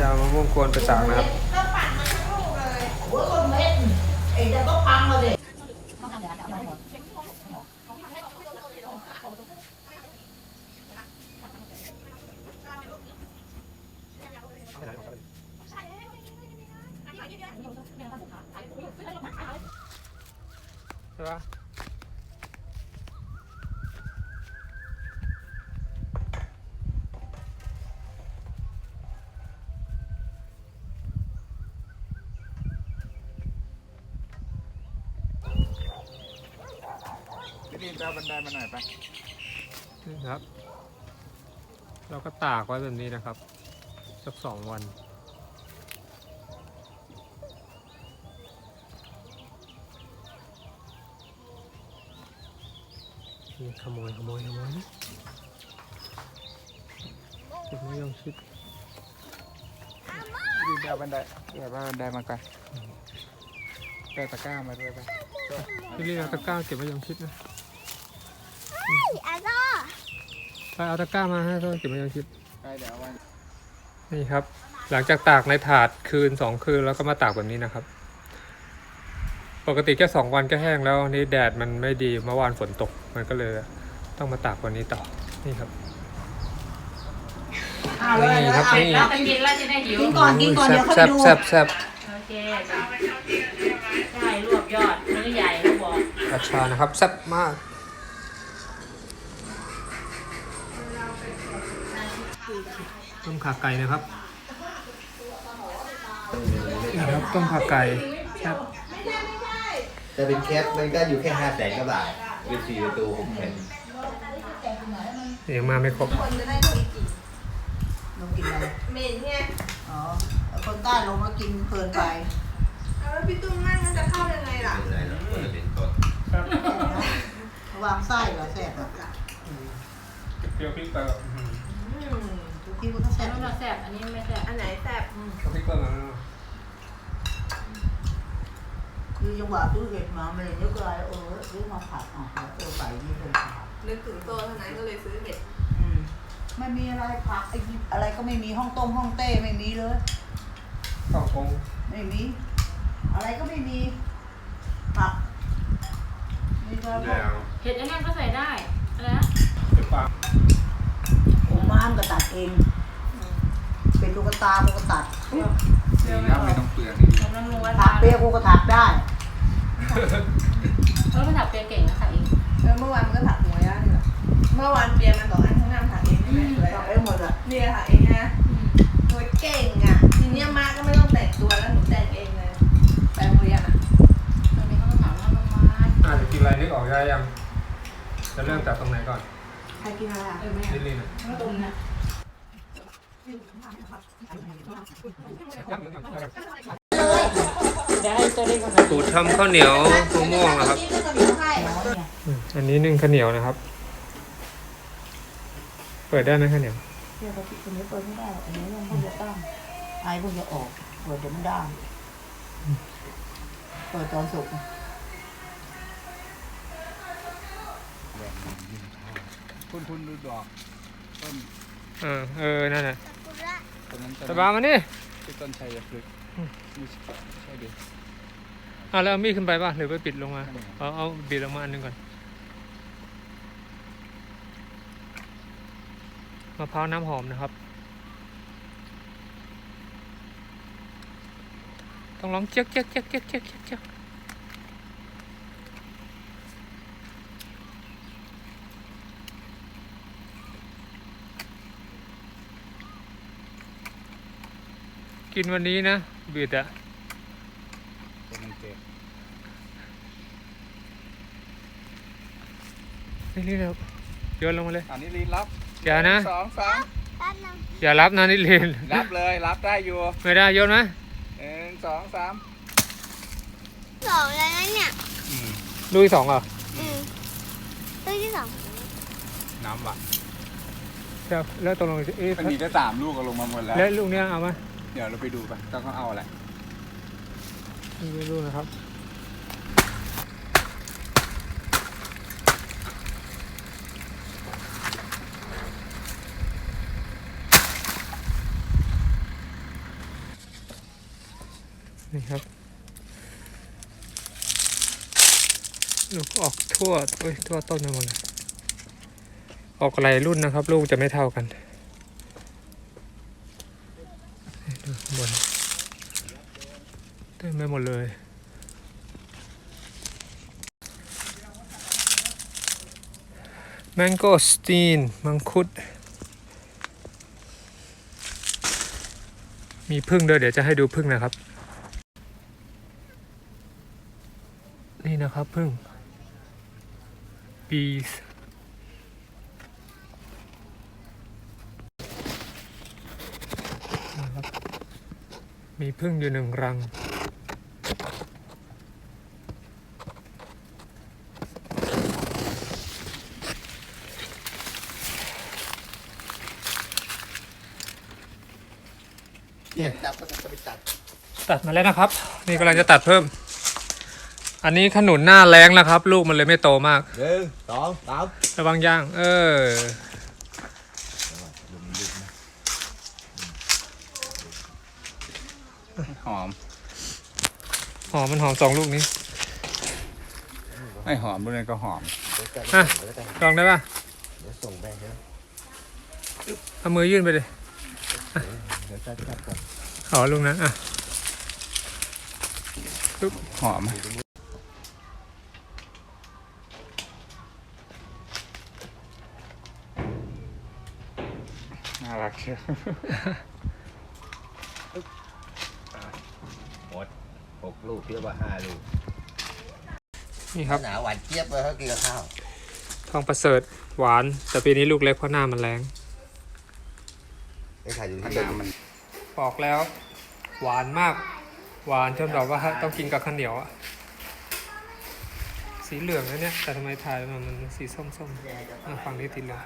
จะเอามะม่วงกวนไปตากนะครับ ก็ปั่นมาทั้งลูกเลยโอ้ยคนเม็ดไอ้เดี๋ยวก็พังมาเลยใช่ปะ พี่ดินไปเอาบันไดมาหน่อยไปนี่ครับ เราก็ตากไว้แบบนี้นะครับ สักสองวัน นี่ขโมยขโมยขโมยนะเก็บไม่ยอมชิดพี่ดินไปเอาบันไดเดี๋ยวเอาบันไดมาก่อนได้ตะกร้ามาด้วยไป พี่ลี่เอาตะกร้าเก็บไว้ยอมชิดนะ อาโซ่ไปเอาตะกร้ามาให้ต้องเก็บไว้ยอมชิดไปเดี๋ยวเอาวันนี่ครับ หลังจากตากในถาดคืนสองคืนแล้วก็มาตากแบบนี้นะครับ ปกติแค่สองวันก็แห้งแล้วนี่แดดมันไม่ดีเมื่อวานฝนตกมันก็เลยต้องมาตากวันนี้ต่อนี่ครับ เอาเลยนี่ครับนี่ เราไปกินแล้วจะได้หิวกินก่อนกินก่อนเดี๋ยวค่อยแซ่บดูแซ่บแซ่บโอเคใช่รวบยอดมื้อใหญ่เขาบอกราชานะครับแซ่บมาก ต้มขาไก่นะครับนี่ครับต้มขาไก่แซ่บแต่เป็นแคปมันก็อยู่แค่ห้าแสนกว่าบาทเป็นสี่ประตูหกแสนยังมาไม่ครบคนจะได้กินกี่ลงกินอะไรเหม็นไงอ๋อเอาคนใต้ลงมากินเพลินไปเอาแล้วพี่ตุ้มนั่งมันจะเข้ายังไงล่ะเป็นไรหรอกคนละเป็นต้นวางไส้เหรอแซ่บอะเปรี้ยวพริกไปอืมทุ กที่มันก็แต่แซ่บไม่เราแซ่บอันนี้ไม่แซ่บอันไหนแซ่บพริกเปิ้ลมาคือจังหวะซื้อเห็ดมามันเลยนึกอะไรเออซื้อมาผัดอ๋อเออใส่นี่เป็นผัดนึกถึงโตเท่านั้นก็เลยซื้อเห็ดอืมไม่มีอะไรผักไอ้อะไรก็ไม่มีห้องต้มห้องเต้ไม่มีเลย ข้าวคงไม่มี อะไรก็ไม่มีผักมีแต่พวกเห็ดอันนั้นก็ใส่ได้อะไรนะ เป็นปลา ผมม้าม ก็ตัดเอง เป็นลูกตากูก็ตัดดีนะไม่ต้องเปลือกนี่ทำน้ำลงวัดถักเปียกูก็ถักได้เออมันถักเปียเก่งนะค่ะเองเออเมื่อวานมันก็ถักหัวย่านี่แหละเมื่อวานเปียมันบอกอันข้างหน้ามันถักเองไม่ไหมสวยถักอะเองหมดอะเนี่ยถักเองนะโอ้ยเก่งอะ ทีเนี้ยมาก็ไม่ต้องแต่งตัวแล้วหนูแต่งเองเลยไปโรงเรียนอะตอนนี้เขาก็ถามว่ามันมาอ่าจะกินอะไรนึกออกได้ยัง จะเริ่มจากตรงไหนก่อนใค รกินอะไรอะเออไม่ลิลลี่นะไม่ตรงนะเดี๋ยวให้ตัวเล็กก่อนนะสูตรทำข้าวเหนียวมะม่วงนะครับนี่ก็จะมีให้อืมอันนี้นึ่งข้าวเหนียวนะครับ เปิดได้ไหมข้าวเหนียวเดี๋ยวเราปิดตรงนี้เปิดไม่ได้หรอกอันนี้มันเพิ่งจะตั้งไอ้เพิ่งจะออกเปิดเดี๋ยวมันด้านเปิดตอนสุกร์ คุณคุณดูดอกต้นเออเออนั่นน่ะต้นนั้นต้นสบายมานี่ที่ต้นชัยพฤกษ์ไม่ใช่ใช่ดิอะแล้วเอามีดขึ้นไปป่ะหรือไปปิดลงมาเอาเอาบิดลงมาอันหนึงก่อนมะพร้าวน้ำหอมนะครับ ต้องร้องเจ๊ยกเจ๊ยกเจ๊ยกเจ๊ยกเจ๊ยกเจ๊ยก กกินวันนี้นะบิดอะต้นมันเจ็บนี่ๆเร็วโยนลงมาเลย อันนี้ลีนรับอย่านะ สองสามอย่ารับนะนิลินรับเลยรับได้อยู่ ไม่ได้โยนไหมหนึ่งสองสามสองแล้วนะเนี่ยลูกที่สองเหรออืมตัวที่สองน้ำว่ะแล้วแล้วตกลงเอ๊ะมันมีได้สามลูกก็ลงมาหมดแล้ว แล้วลูกเนี้ยเอาไหม เดี๋ยวเราไปดูไปต้องเขาเอาอะไรไม่รู้นะครับ นี่ครับลูกออกทั่วเอ้ยทั่วต้นไปหมดเลยออกหลายรุ่นนะครับ ลูกจะไม่เท่ากันดูข้างบน เต็มไปหมดเลย แมงโกสตีน มังคุด มีพึ่งด้วยเดี๋ยวจะให้ดูพึ่งนะครับ นี่นะครับพึ่ง bees นะครับมีพึ่งอยู่หนึ่งรัง เนี่ยจับก็จะไปตัดตัดมาแล้วนะครับ นี่กำลังจะตัดเพิ่ม อันนี้ขนุนหน้าแรงแล้วครับ ลูกมันเลยไม่โตมากหนึ่งสองสามระวังย่าง เออหอม หอมมันหอมสองลูกนี้ ไม่หอมด้วยก็หอมเดี๋ยวจะอะเดี๋ยวจะลองได้ป่ะเดี๋ยวส่งไปเดี๋ยวเอามือยื่นไปเลย เดี๋ยวจะจับก่อนขอลูกนั้นอะหอมน่ารักเชียวหมดหกลูกเทียบว่าห้าลูกนี่ครับหนาหวานเจี๊ยบเลยเขากินกับข้าวทองประเสริฐหวาน แต่ปีนี้ลูกเล็กเพราะหน้ามันแรง ไอ้ไข่อยู่ขที่นาเดิดมมันปอกแล้ว หวานมาก หวานจนแบบว่าต้องกินกับข้าวเหนียวอะสีเหลืองนะเนี่ยแต่ทำไมถ่ายมามันสีส้มๆอะฝั่งนี้สีเหลือง